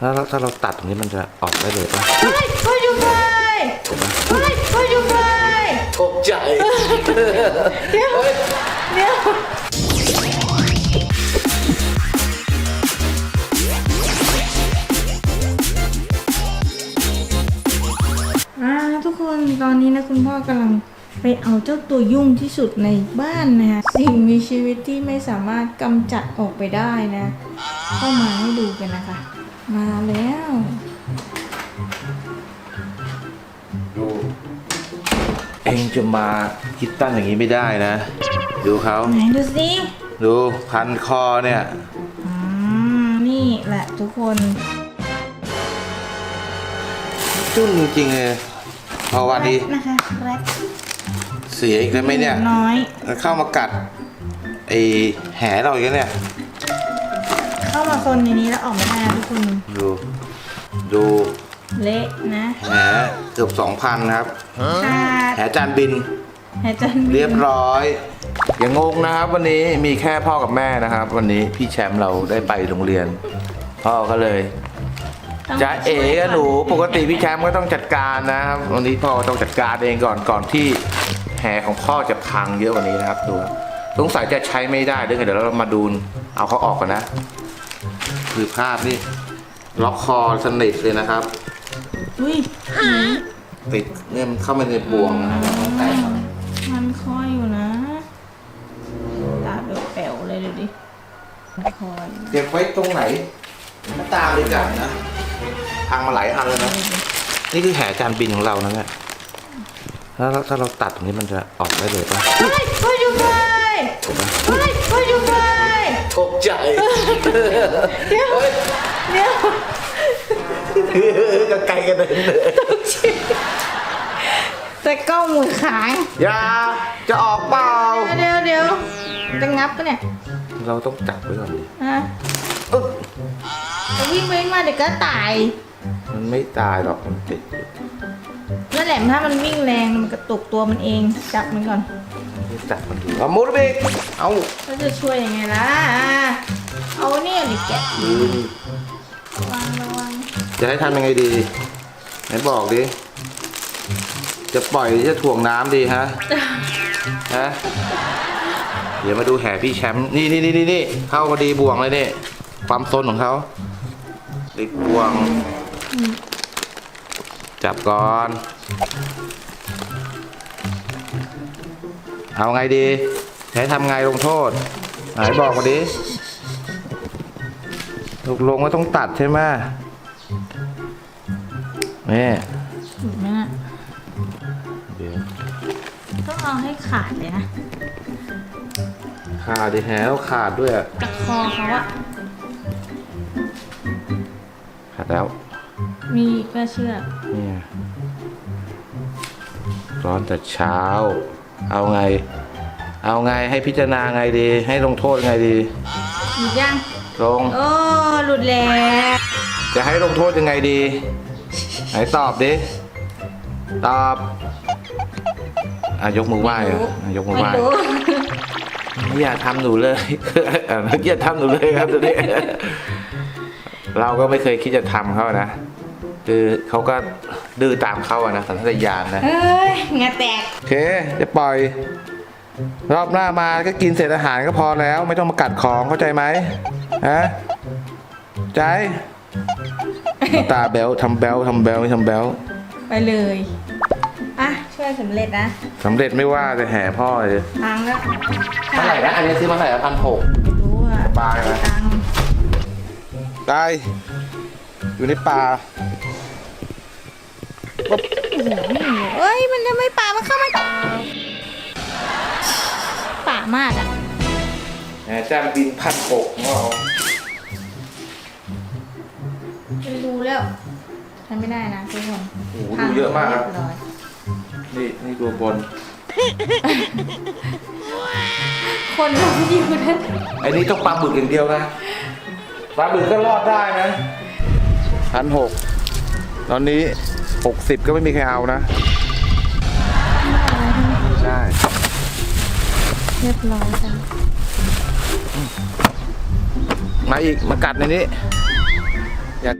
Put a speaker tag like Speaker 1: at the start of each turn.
Speaker 1: ถ้าเราถ้าเราตัดตรงนี้มันจะออกได้เลยป่ะ
Speaker 2: เฮ้ยเฮ้ยอยู่ไปเฮ้ยเฮ้ยอยู่ไป
Speaker 1: ตกใจ
Speaker 2: เดี๋ยวเดี๋ยวอ่าทุกคนตอนนี้นะคุณพ่อกำลังไปเอาเจ้าตัวยุ่งที่สุดในบ้านนะคะสิ่งมีชีวิตที่ไม่สามารถกำจัดออกไปได้นะ เข้ามาให้ดูกันนะคะ มาแล้ว
Speaker 1: ดู เองจะมาคิดตั้งอย่างนี้ไม่ได้นะ ดูเขา
Speaker 2: ไหนดูสิ
Speaker 1: ดูพันคอเนี่ย
Speaker 2: อืมนี่แหละทุกคน
Speaker 1: จุ้นจริงๆเลยพอวันนี้
Speaker 2: นะคะแรด
Speaker 1: เสียอีกแล้วไหมเนี่ย
Speaker 2: น้อย
Speaker 1: เข้ามากัดไอแหเราอีกแล้วเนี่ย
Speaker 2: เข้ามาโซนในนี้แล้วออกไม่ได้นะทุกคน
Speaker 1: ดู ดู
Speaker 2: เละนะ
Speaker 1: แหเกือบสองพันครับ
Speaker 2: ขาด
Speaker 1: แหจานบิน
Speaker 2: หายใจไม่
Speaker 1: เรียบร้อย อย่างงงนะครับ วันนี้มีแค่พ่อกับแม่นะครับ วันนี้พี่แชมป์เราได้ไปโรงเรียน พ่อก็เลย
Speaker 2: ต้อง
Speaker 1: จะเอ๋กับหนูปกติพี่แชมป์ก็ต้องจัดการนะครับวันนี้พ่อต้องจัดการเองก่อนก่อนที่แหของพ่อจะพังเยอะกว่านี้นะครับดูสงสัยจะใช้ไม่ได้ด้วยไงเดี๋ยวเรามาดูเอาเขาออกก่อนนะ คือภาพนี่ล็อกคอสนิทเลยนะครับ
Speaker 2: อุ้ย
Speaker 1: ติดเนี่ยมันเข้ามาในบ่วงนะครับต้องแตะก่อน
Speaker 2: มันคอยอยู่นะ ตาแป๋วๆเลยดูดิมันคอย
Speaker 1: เก็บไว้ตรงไหนหน้าตาเลยกันนะพังมาหลายอันเลยนะ นี่คือแหจานบินของเรานะเนี่ยถ้าเราถ้าเราตัดตรงนี้มันจะออกได้เลยป่ะ
Speaker 2: เฮ้ยเฮ้ยอยู่ไปเแต่กล้องมือขาง
Speaker 1: อย่าจะออกเปล่า
Speaker 2: เดี๋ยวเดี๋ยวจะงับปะเนี่ย
Speaker 1: เราต้องจับไว้ก่อนดิ
Speaker 2: ฮะ
Speaker 1: อึ๊บ
Speaker 2: จะวิ่งไปวิ่งมาเดี๋ยวก็ตาย
Speaker 1: มันไม่ตายหรอกมันติดอยู่
Speaker 2: นั่นแหละถ้ามันวิ่งแรงมันกระตุกตัวมันเองจับมันก่อน
Speaker 1: ไม่จับมันอยู่เอามุดไปอีกเอา
Speaker 2: ก็จะช่วยยังไงล่ะอะเอาเนี่ยดิแกะ
Speaker 1: อืม
Speaker 2: ระวังระวัง
Speaker 1: จะให้ทำยังไงดีไหนบอกดิ จะปล่อยหรือจะถ่วงน้ำดีฮะ ฮะ เดี๋ยวมาดูแห่พี่แชมป์ นี่นี่นี่นี่นี่เข้าพอดีบ่วงเลยนี่ ความซนของเขาติดบ่วง จับก่อน เอาไงดีใช้ทำไงลงโทษ ไหนบอกมาดิตกลงว่าต้องตัดใช่ไหมนี่
Speaker 2: ถูกไหมน่ะ เอาให้ขาดเลยนะ
Speaker 1: ขาดดิแหวขาดด้วยอะ
Speaker 2: จากคอเขาอะ
Speaker 1: ขาดแล้ว
Speaker 2: มีก็เชือก
Speaker 1: นี่ไงร้อนแต่เช้า เอาไง เอาไงให้พิจารณาไงดี ให้ลงโทษไงดี
Speaker 2: หยุดยัง
Speaker 1: ลง
Speaker 2: โอ้หลุดแล้ว
Speaker 1: จะให้ลงโทษยังไงดี ไหนตอบดิ ตอบ อะยกมือไหว้อะอะยกมือไหว้
Speaker 2: ไม่รู้
Speaker 1: อย่าทำหนูเลยอะอย่าทำหนูเลยครับตัวนี้เราก็ไม่เคยคิดจะทำเขานะคือเขาก็ดื้อตามเขาอะนะสัญชาตญาณนะ
Speaker 2: เอ้ยเหงาแตก
Speaker 1: โอเคจะปล่อย รอบหน้ามาก็กินเศษอาหารก็พอแล้ว ไม่ต้องมากัดของเข้าใจไหมฮะใจ ตาแบลทำแบลทำแบลไม่ทำแบล
Speaker 2: ไปเลย อะ ช่วยสำเร็จนะ
Speaker 1: สำเร็จไม่ว่าจะแห่พ่อเลย
Speaker 2: พังแล้ว
Speaker 1: เท่าไหร่นะอันนี้ซื้อมาเท่าไหร่พันหก
Speaker 2: ไม่รู้อะ
Speaker 1: ปลาอะไร
Speaker 2: ตังค์
Speaker 1: ตายอยู่ในป่า
Speaker 2: โอ้โหเอ้ย มันจะไม่ป่ามันเข้ามาป่ามากอะ
Speaker 1: แหมจ้างบินพันหกของเรา
Speaker 2: ไม่รู้แล้วทำไม่ได้นะทุกคน
Speaker 1: โอ้โหดูเยอะมากครับ
Speaker 2: เรียบร้อย
Speaker 1: นี่นี่ตัวบน
Speaker 2: คนเราอยู่นั่น
Speaker 1: ไอ้นี่ต้องปลาบึกอย่างเดียวนะ ปลาบึกก็รอดได้นะพันหกตอนนี้หกสิบก็ไม่มีใครเอานะ ใช่
Speaker 2: เรียบร้อยจ้ะ
Speaker 1: มาอีก มากัดในนี้ อย่า